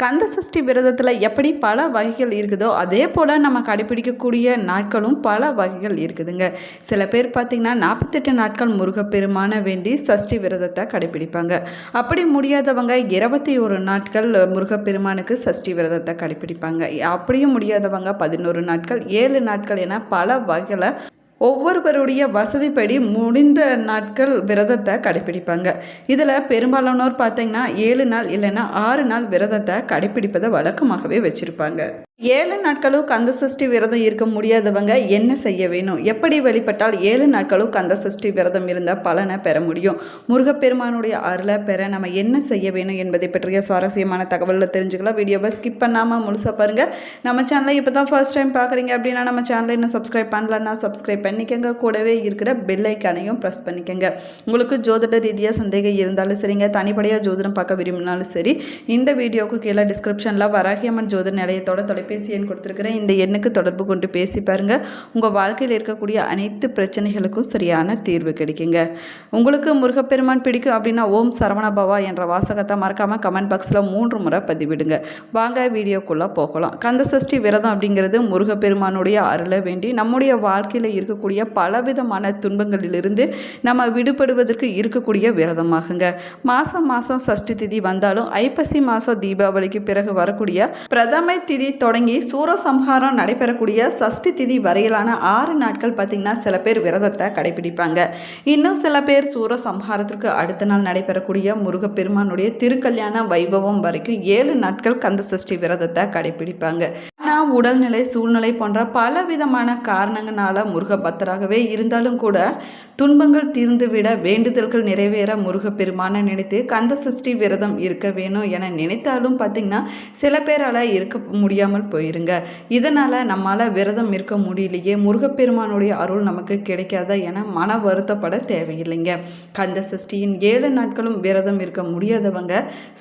கந்த சஷ்டி விரதத்தில் எப்படி பல வகைகள் இருக்குதோ அதே போல் நம்ம கடைபிடிக்கக்கூடிய நாட்களும் பல வகைகள் இருக்குதுங்க. சில பேர் பார்த்திங்கன்னா நாற்பத்தெட்டு நாட்கள் முருகப்பெருமான வேண்டி சஷ்டி விரதத்தை கடைபிடிப்பாங்க. அப்படி முடியாதவங்க இருபத்தி ஒரு நாட்கள் முருகப்பெருமானுக்கு சஷ்டி விரதத்தை கடைபிடிப்பாங்க. அப்படியும் முடியாதவங்க பதினோரு நாட்கள் ஏழு நாட்கள் என பல வகையில் ஒவ்வொருவருடைய வசதிப்படி முடிந்த நாட்கள் விரதத்தை கடைப்பிடிப்பாங்க இதில் பெரும்பாலானோர் பார்த்திங்கன்னா ஏழு நாள் இல்லைன்னா ஆறு நாள் விரதத்தை கடைப்பிடிப்பதை வழக்கமாகவே வச்சுருப்பாங்க. ஏழு நாட்களும் கந்த சஷ்டி விரதம் இருக்க முடியாதவங்க என்ன செய்ய வேணும்? எப்படி வழிபட்டால் ஏழு நாட்களும் கந்த சஷ்டி விரதம் இருந்தால் பலனை பெற முடியும்? முருகப்பெருமானுடைய அருளை பெற நம்ம என்ன செய்ய வேணும் என்பதை பற்றிய சுவாரஸ்யமான தகவலில் தெரிஞ்சுக்கலாம். வீடியோவை ஸ்கிப் பண்ணாமல் முழுசாக பாருங்கள் நம்ம சேனலை இப்போ தான் ஃபர்ஸ்ட் டைம் பார்க்குறீங்க அப்படின்னா நம்ம சேனலை இன்னும் சப்ஸ்கிரைப் பண்ணலன்னா சப்ஸ்கிரைப் பண்ணிக்கோங்க. கூடவே இருக்கிற பெல் ஐக்கானையும் ப்ரெஸ் பண்ணிக்கோங்க. உங்களுக்கு ஜோதிட ரீதியாக சந்தேகம் இருந்தாலும் சரிங்க. தனிப்படையாக ஜோதிடம் பார்க்க விரும்பினாலும் சரி. இந்த வீடியோவுக்கு கீழே டிஸ்கிரிப்ஷனில் வராகியம்மன் ஜோதிட நிலையத்தோட தொலைபேசி எண் கொடுத்துருக்கிறேன். இந்த எண்ணுக்கு தொடர்பு கொண்டு பேசி பாருங்கள் உங்கள் வாழ்க்கையில் இருக்கக்கூடிய அனைத்து பிரச்சனைகளுக்கும் சரியான தீர்வு கிடைக்குங்க. உங்களுக்கு முருகப்பெருமான் பிடிக்கும் அப்படின்னா ஓம் சரவணபவா என்ற வாசகத்தை மறக்காமல் கமெண்ட் பாக்ஸில் மூன்று முறை பதிவிடுங்க. வாங்க வீடியோக்குள்ளே போகலாம். கந்த சஷ்டி விரதம் அப்படிங்கிறது முருகப்பெருமானுடைய அருளை வேண்டி நம்முடைய வாழ்க்கையில் இருக்கக்கூடிய பலவிதமான துன்பங்களிலிருந்து நம்ம விடுபடுவதற்கு இருக்கக்கூடிய விரதமாகுங்க. மாதம் மாதம் சஷ்டி திதி வந்தாலும் ஐப்பசி மாதம் தீபாவளிக்கு பிறகு வரக்கூடிய பிரதமை திதி தொடங்கி சூரசம்ஹாரம் நடைபெறக்கூடிய சஷ்டி திதி வரையிலான ஆறு நாட்கள் பார்த்திங்கன்னா சில பேர் விரதத்தை கடைபிடிப்பாங்க. இன்னும் சில பேர் சூரசம்ஹாரத்திற்கு அடுத்த நாள் நடைபெறக்கூடிய முருகப்பெருமானுடைய திருக்கல்யாண வைபவம் வரைக்கும் ஏழு நாட்கள் கந்த சஷ்டி விரதத்தை கடைபிடிப்பாங்க. ஆனால் உடல்நிலை சூழ்நிலை போன்ற பல விதமான காரணங்களால முருகபக்தராகவே இருந்தாலும் கூட துன்பங்கள் தீர்ந்துவிட வேண்டுதல்கள் நிறைவேற முருகப்பெருமானை நினைத்து கந்த சஷ்டி விரதம் இருக்க வேணும் என நினைத்தாலும் பார்த்திங்கன்னா சில பேரால் இருக்க முடியாமல் போயிருங்க. இதனால் நம்மால் விரதம் இருக்க முடியலையே முருகப்பெருமானுடைய அருள் நமக்கு கிடைக்காதா என மன வருத்தப்பட தேவையில்லைங்க. கந்த சஷ்டியின் ஏழு நாட்களும் விரதம் இருக்க முடியாதவங்க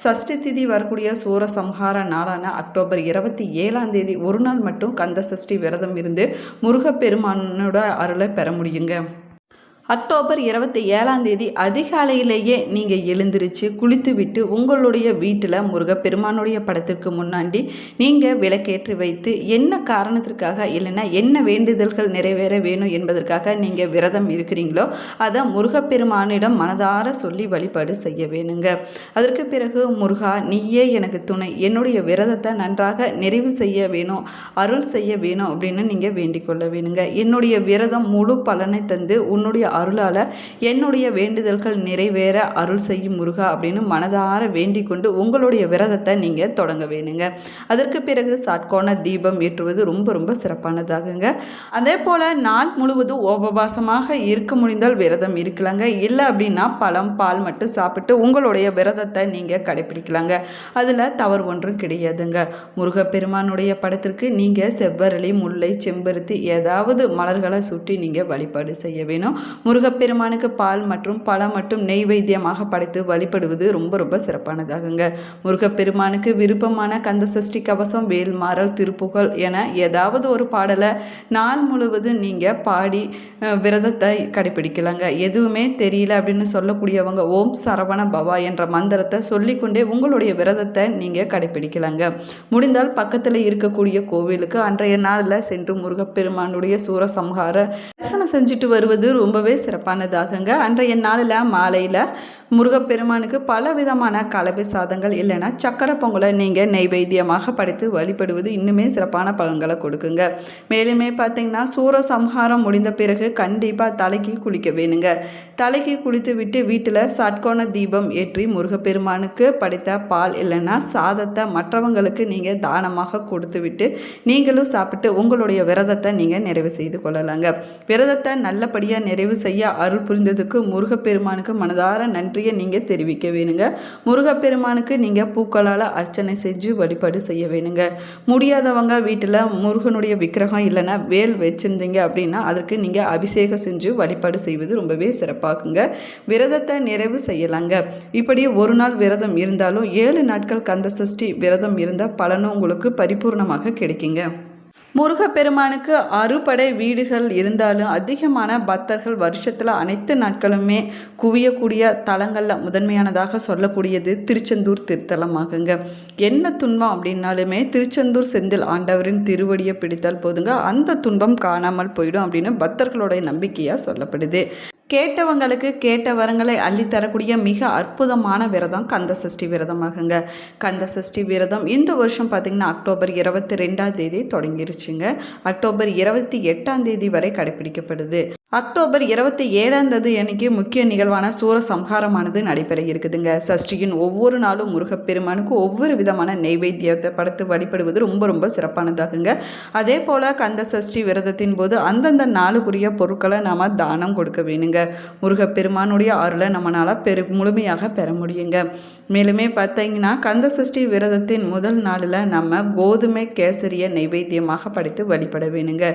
சஷ்டி திதி வரக்கூடிய சூரசம்ஹார நாளான அக்டோபர் இருபத்தி ஏழாம் தேதி ஒரு நாள் மட்டும் கந்த சஷ்டி விரதம் இருந்து முருகப்பெருமானோட அருளை பெற முடியுங்க. அக்டோபர் இருபத்தி ஏழாம் தேதி அதிகாலையிலேயே நீங்கள் எழுந்திருச்சு குளித்து விட்டு உங்களுடைய வீட்டில் முருகப்பெருமானுடைய படத்திற்கு முன்னாடி நீங்கள் விளக்கேற்றி வைத்து என்ன காரணத்திற்காக இல்லைன்னா என்ன வேண்டுதல்கள் நிறைவேற வேணும் என்பதற்காக நீங்கள் விரதம் இருக்கிறீங்களோ அதை முருகப்பெருமானிடம் மனதார சொல்லி வழிபாடு செய்ய வேணுங்க. அதற்கு பிறகு முருகா நீயே எனக்கு துணை. என்னுடைய விரதத்தை நன்றாக நிறைவு செய்ய வேணும் அருள் செய்ய வேணும் அப்படின்னு நீங்கள் வேண்டிக் கொள்ள வேணுங்க. என்னுடைய விரதம் முழு பலனை தந்து உன்னுடைய அருளால் என்னுடைய வேண்டுதல்கள் நிறைவேற அருள் செய்யும் முருகா அப்படின்னு மனதார வேண்டிக் கொண்டு உங்களுடைய விரதத்தை நீங்கள் தொடங்க வேணுங்க. அதற்கு பிறகு சாட்கோண தீபம் ஏற்றுவது ரொம்ப ரொம்ப சிறப்பானதாகுங்க. அதே போல் நாள் முழுவதும் உபவாசமாக இருக்க முடிந்தால் விரதம் இருக்கலாங்க. இல்லை அப்படின்னா பழம் பால் மட்டும் சாப்பிட்டு உங்களுடைய விரதத்தை நீங்கள் கடைப்பிடிக்கலாங்க. அதில் தவறு ஒன்றும் கிடையாதுங்க. முருகப்பெருமானுடைய படத்திற்கு நீங்கள் செவ்வரளி முல்லை செம்பருத்தி ஏதாவது மலர்களை சுட்டி நீங்கள் வழிபாடு செய்ய வேணும். முருகப்பெருமானுக்கு பால் மற்றும் பழம் மற்றும் நெய்வேத்தியமாக படைத்து வழிபடுவது ரொம்ப ரொம்ப சிறப்பானதாகுங்க. முருகப்பெருமானுக்கு விருப்பமான கந்த சஷ்டி கவசம் வேல்மாறல் திருப்புகழ் என ஏதாவது ஒரு பாடலை நாள் முழுவதும் நீங்கள் பாடி விரதத்தை கடைபிடிக்கலாங்க எதுவுமே தெரியல அப்படின்னு சொல்லக்கூடியவங்க ஓம் சரவண பவா என்ற மந்திரத்தை சொல்லிக்கொண்டே உங்களுடைய விரதத்தை நீங்கள் கடைபிடிக்கலாங்க முடிந்தால் பக்கத்தில் இருக்கக்கூடிய கோவிலுக்கு அன்றைய நாளில் சென்று முருகப்பெருமானுடைய சூரசம்ஹார தரிசனம் செஞ்சுட்டு வருவது ரொம்பவே சிறப்பானதாகுங்க. அன்றைய நாளில் மாலையில் முருகப்பெருமானுக்கு பல விதமான கலவை சாதங்கள் இல்லைன்னா சக்கரை பொங்கலை நீங்கள் நெய்வேத்தியமாக படைத்து வழிபடுவது இன்னுமே சிறப்பான பலன்களை கொடுக்குங்க. மேலுமே பார்த்தீங்கன்னா சூரசம்ஹாரம் முடிந்த பிறகு கண்டிப்பாக தலைக்கு குளிக்க வேணுங்க. தலைக்கு குளித்து விட்டு வீட்டில் சட்கோண தீபம் ஏற்றி முருகப்பெருமானுக்கு படைத்த பால் இல்லைன்னா சாதத்தை மற்றவங்களுக்கு நீங்கள் தானமாக கொடுத்து விட்டு நீங்களும் சாப்பிட்டு உங்களுடைய விரதத்தை நீங்கள் நிறைவு செய்து கொள்ளலாங்க. விரதத்தை நல்லபடியாக நிறைவு செய்ய அருள் புரிந்ததுக்கு முருகப்பெருமானுக்கு மனதார நன்றி நன்றியை நீங்கள் தெரிவிக்க வேணுங்க. முருகப்பெருமானுக்கு நீங்கள் பூக்களால் அர்ச்சனை செஞ்சு வழிபாடு செய்ய வேணுங்க. முடியாதவங்க வீட்டில் முருகனுடைய விக்கிரகம் இல்லைன்னா வேல் வச்சுருந்தீங்க அப்படின்னா அதற்கு நீங்கள் அபிஷேகம் செஞ்சு வழிபாடு செய்வது ரொம்பவே சிறப்பாகுங்க. விரதத்தை நிறைவு செய்யலாங்க. இப்படி ஒரு நாள் விரதம் இருந்தாலும் ஏழு நாட்கள் கந்த சஷ்டி விரதம் இருந்தால் பலனும் உங்களுக்கு பரிபூர்ணமாக கிடைக்குங்க. முருகப்பெருமானுக்கு அறுபடை வீடுகள் இருந்தாலும் அதிகமான பக்தர்கள் வருஷத்தில் அனைத்து நாட்களுமே குவியக்கூடிய தலங்களில் முதன்மையானதாக சொல்லக்கூடியது திருச்செந்தூர் திருத்தலமாகுங்க. என்ன துன்பம் அப்படின்னாலுமே திருச்செந்தூர் செந்தில் ஆண்டவரின் திருவடியை பிடித்தால் போதுங்க. அந்த துன்பம் காணாமல் போயிடும் அப்படின்னு பக்தர்களுடைய நம்பிக்கையாக சொல்லப்படுது. கேட்டவங்களுக்கு கேட்ட வரங்களை அள்ளித்தரக்கூடிய மிக அற்புதமான விரதம் கந்த சஷ்டி விரதமாகுங்க. கந்த சஷ்டி விரதம் இந்த வருஷம் பார்த்திங்கன்னா அக்டோபர் இருபத்தி ரெண்டாம் தேதி தொடங்கிருச்சுங்க. அக்டோபர் இருபத்தி எட்டாம் தேதி வரை கடைபிடிக்கப்படுது அக்டோபர் இருபத்தி ஏழாம் தேதி அன்னைக்கு முக்கிய நிகழ்வான சூர சம்ஹாரமானது நடைபெற இருக்குதுங்க. சஷ்டியின் ஒவ்வொரு நாளும் முருகப்பெருமானுக்கு ஒவ்வொரு விதமான நெய்வேத்தியத்தை படுத்து வழிபடுவது ரொம்ப ரொம்ப சிறப்பானதாகுங்க. அதே போல் கந்த சஷ்டி விரதத்தின் போது அந்தந்த நாளுக்குரிய பொருட்களை நாம் தானம் கொடுக்க வேணுங்க. முருகப்பெருமானுடைய அருளை நம்மளால் பெரு முழுமையாக பெற முடியுங்க. மேலுமே பார்த்தீங்கன்னா கந்த சஷ்டி விரதத்தின் முதல் நாளில் நம்ம கோதுமை கேசரியை நைவேத்தியமாக படைத்து வழிபட வேணுங்க.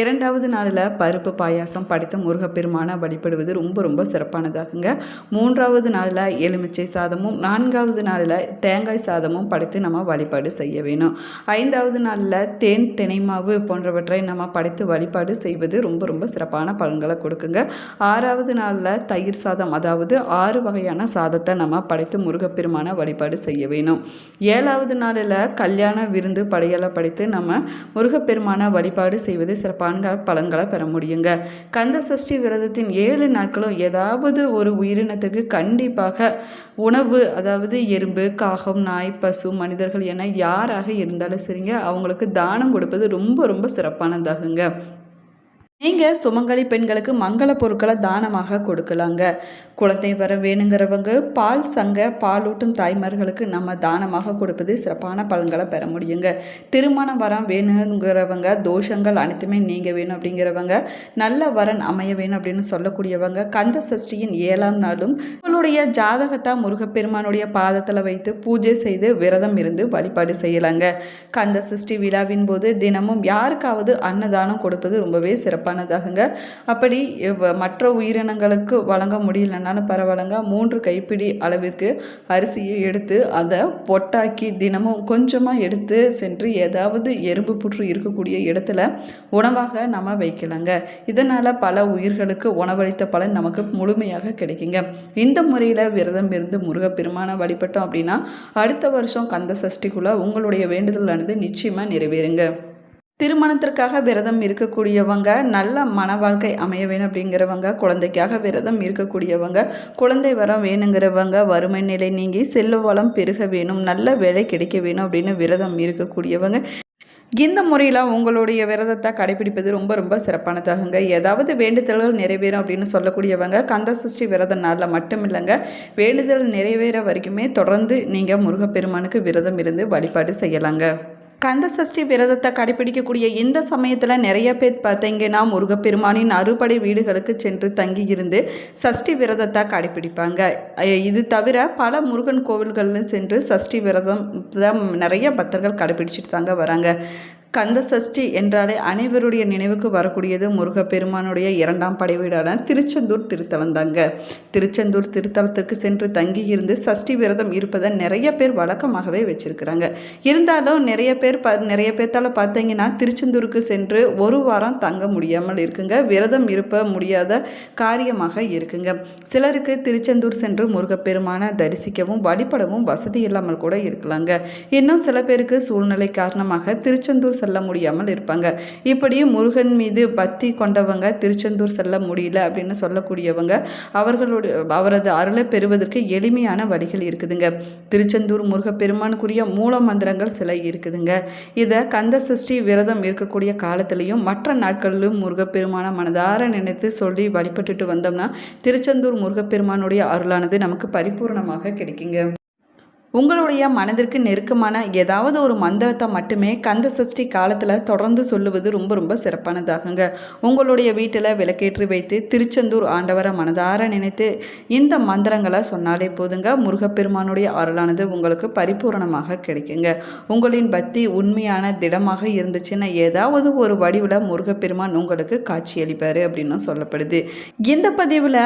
இரண்டாவது நாளில் பருப்பு பாயாசம் படித்து முருகப்பெருமானை வழிபடுவது ரொம்ப ரொம்ப சிறப்பானதாகுங்க. மூன்றாவது நாளில் எலுமிச்சை சாதமும் நான்காவது நாளில் தேங்காய் சாதமும் படைத்து நம்ம வழிபாடு செய்ய வேணும். ஐந்தாவது நாளில் தேன் தினைமாவு போன்றவற்றை நம்ம படைத்து வழிபாடு செய்வது ரொம்ப ரொம்ப சிறப்பான பலன்களை கொடுக்குங்க. ஆறாவது நாளில் தயிர் சாதம் அதாவது ஆறு வகையான சாதத்தை நம்ம படைத்து முருகப்பெருமான வழிபாடு செய்ய வேணும். ஏழாவது நாளில் கல்யாண விருந்து படையலை படைத்து நம்ம முருகப்பெருமான வழிபாடு செய்வது சிறப்பான பலன்களை பெற முடியுங்க. கந்த சஷ்டி விரதத்தின் ஏழு நாட்களும் ஏதாவது ஒரு உயிரினத்துக்கு கண்டிப்பாக உணவு அதாவது எறும்பு காகம் நாய் பசு மனிதர்கள் என யாராக இருந்தாலும் சரிங்க அவங்களுக்கு தானம் கொடுப்பது ரொம்ப ரொம்ப சிறப்பானதாகுங்க. நீங்கள் சுமங்கலி பெண்களுக்கு மங்கள பொருட்களை தானமாக கொடுக்கலாங்க. குழந்தை வர வேணுங்கிறவங்க பால் சங்க பாலூட்டும் தாய்மார்களுக்கு நம்ம தானமாக கொடுப்பது சிறப்பான பலன்களை பெற முடியுங்க. திருமணம் வரம் வேணுங்கிறவங்க தோஷங்கள் அனைத்துமே நீங்க வேணும் அப்படிங்கிறவங்க நல்ல வரன் அமைய வேணும் அப்படின்னு சொல்லக்கூடியவங்க கந்த சஷ்டியின் ஏழாம் நாளும் உங்களுடைய ஜாதகத்தை முருகப்பெருமானுடைய பாதத்தில் வைத்து பூஜை செய்து விரதம் இருந்து வழிபாடு செய்யலாங்க. கந்த சஷ்டி விழாவின் போது தினமும் யாருக்காவது அன்னதானம் கொடுப்பது ரொம்பவே சிறப்பானதாகுங்க. அப்படி மற்ற உயிரினங்களுக்கு வழங்க முடியலனாலும் பரவலங்க மூன்று கைப்பிடி அளவிற்கு அரிசியை எடுத்து அதை பொட்டாக்கி தினமும் கொஞ்சமாக எடுத்து சென்று ஏதாவது எறும்பு புற்று இருக்கக்கூடிய இடத்துல உணவாக நம்ம வைக்கலாங்க. இதனால் பல உயிர்களுக்கு உணவளித்த பலன் நமக்கு முழுமையாக கிடைக்குங்க. இந்த முறையில் விரதம் இருந்து முருகப்பெருமானை வழிபட்டோம் அப்படின்னா அடுத்த வருஷம் கந்த சஷ்டிக்குள்ளே உங்களுடைய வேண்டுதலானது நிச்சயமாக நிறைவேறுங்க. திருமணத்திற்காக விரதம் இருக்கக்கூடியவங்க நல்ல மன வாழ்க்கை அமைய வேணும் அப்படிங்கிறவங்க குழந்தைக்காக விரதம் இருக்கக்கூடியவங்க குழந்தை வரம் வேணுங்கிறவங்க வறுமை நிலை நீங்கி செல்வ வளம் பெருக வேணும் நல்ல வேலை கிடைக்க வேணும் அப்படின்னு விரதம் இருக்கக்கூடியவங்க. இந்த முறையில் உங்களுடைய விரதத்தை கடைபிடிப்பது ரொம்ப ரொம்ப சிறப்பானதாகுங்க. ஏதாவது வேண்டுதல்கள் நிறைவேறும் அப்படின்னு சொல்லக்கூடியவங்க கந்த சஷ்டி விரத நாளில் மட்டும் இல்லைங்க. வேண்டுதல் நிறைவேற வரைக்குமே தொடர்ந்து நீங்கள் முருகப்பெருமானுக்கு விரதம் இருந்து வழிபாடு செய்யலாங்க. கந்த சஷ்டி விரதத்தை கடைபிடிக்கக்கூடிய இந்த சமயத்தில் நிறைய பேர் பார்த்தீங்கன்னா முருகப்பெருமானின் அறுபடை வீடுகளுக்கு சென்று தங்கி இருந்து சஷ்டி விரதத்தை கடைபிடிப்பாங்க. இது தவிர பல முருகன் கோவில்களில் சென்று சஷ்டி விரதம் தான் நிறைய பக்தர்கள் கடைபிடிச்சிட்டு தாங்க வராங்க. கந்த சஷ்டி என்றாலே அனைவருடைய நினைவுக்கு வரக்கூடியது முருகப்பெருமானுடைய இரண்டாம் படைவீடான திருச்செந்தூர் திருத்தலம் தாங்க திருச்செந்தூர் திருத்தலத்திற்கு சென்று தங்கி இருந்து சஷ்டி விரதம் இருப்பதை நிறைய பேர் வழக்கமாகவே வச்சிருக்கிறாங்க. இருந்தாலும் நிறைய பேர் ப நிறைய பேர்த்தால பார்த்தீங்கன்னா திருச்செந்தூருக்கு சென்று ஒரு வாரம் தங்க முடியாமல் இருக்குங்க. விரதம் இருப்ப முடியாத காரியமாக இருக்குங்க. சிலருக்கு திருச்செந்தூர் சென்று முருகப்பெருமானை தரிசிக்கவும் வழிபடவும் வசதி இல்லாமல் கூட இருக்கலாங்க. இன்னும் சில பேருக்கு சூழ்நிலை காரணமாக திருச்செந்தூர் செல்ல முடியாமல் இருப்பாங்க. இப்படி முருகன் மீது பக்தி கொண்டவங்க திருச்செந்தூர் செல்ல முடியல அப்படின்னு சொல்லக்கூடியவங்க அவர்களுடைய அவரது அருளை பெறுவதற்கு எளிமையான வழிகள் இருக்குதுங்க. திருச்செந்தூர் முருகப்பெருமானுக்குரிய மூல மந்திரங்கள் சில இருக்குதுங்க. இதை கந்த சஷ்டி விரதம் இருக்கக்கூடிய காலத்திலையும் மற்ற நாட்களிலும் முருகப்பெருமான மனதார நினைத்து சொல்லி வழிபட்டுட்டு வந்தோம்னா திருச்செந்தூர் முருகப்பெருமானுடைய அருளானது நமக்கு பரிபூர்ணமாக கிடைக்குங்க. உங்களுடைய மனதிற்கு நெருக்கமான ஏதாவது ஒரு மந்திரத்தை மட்டுமே கந்த சஷ்டி காலத்தில் தொடர்ந்து சொல்லுவது ரொம்ப ரொம்ப சிறப்பானதாகுங்க. உங்களுடைய வீட்டில் விளக்கேற்றி வைத்து திருச்செந்தூர் ஆண்டவரை மனதார நினைத்து இந்த மந்திரங்களை சொன்னாலே போதுங்க. முருகப்பெருமானுடைய அருளானது உங்களுக்கு பரிபூரணமாக கிடைக்குங்க. உங்களின் பக்தி உண்மையான திடமாக இருந்துச்சுன்னா ஏதாவது ஒரு வடிவில் முருகப்பெருமான் உங்களுக்கு காட்சியளிப்பார் அப்படின்னு சொல்லப்படுது. இந்த பதிவில்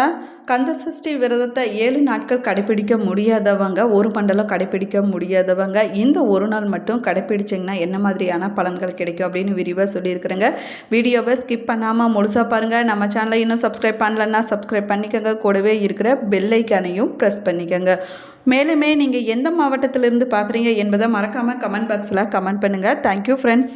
கந்தசஷ்டி விரதத்தை ஏழு நாட்கள் கடைப்பிடிக்க முடியாதவங்க ஒரு மண்டலம் கடைப்பிடிக்க முடியாதவங்க இந்த ஒரு நாள் மட்டும் கடைப்பிடிச்சிங்கன்னா என்ன மாதிரியான பலன்கள் கிடைக்கும் அப்படின்னு விரிவாக சொல்லியிருக்கிறேங்க. வீடியோவை ஸ்கிப் பண்ணாமல் முழுசாக பாருங்கள் நம்ம சேனலை இன்னும் சப்ஸ்கிரைப் பண்ணலன்னா சப்ஸ்கிரைப் பண்ணிக்கோங்க. கூடவே இருக்கிற பெல்லைக்கானையும் ப்ரெஸ் பண்ணிக்கோங்க. மேலுமே நீங்கள் எந்த மாவட்டத்திலிருந்து பார்க்குறீங்க என்பதை மறக்காமல் கமெண்ட் பாக்ஸில் கமெண்ட் பண்ணுங்கள் தேங்க்யூ ஃப்ரெண்ட்ஸ்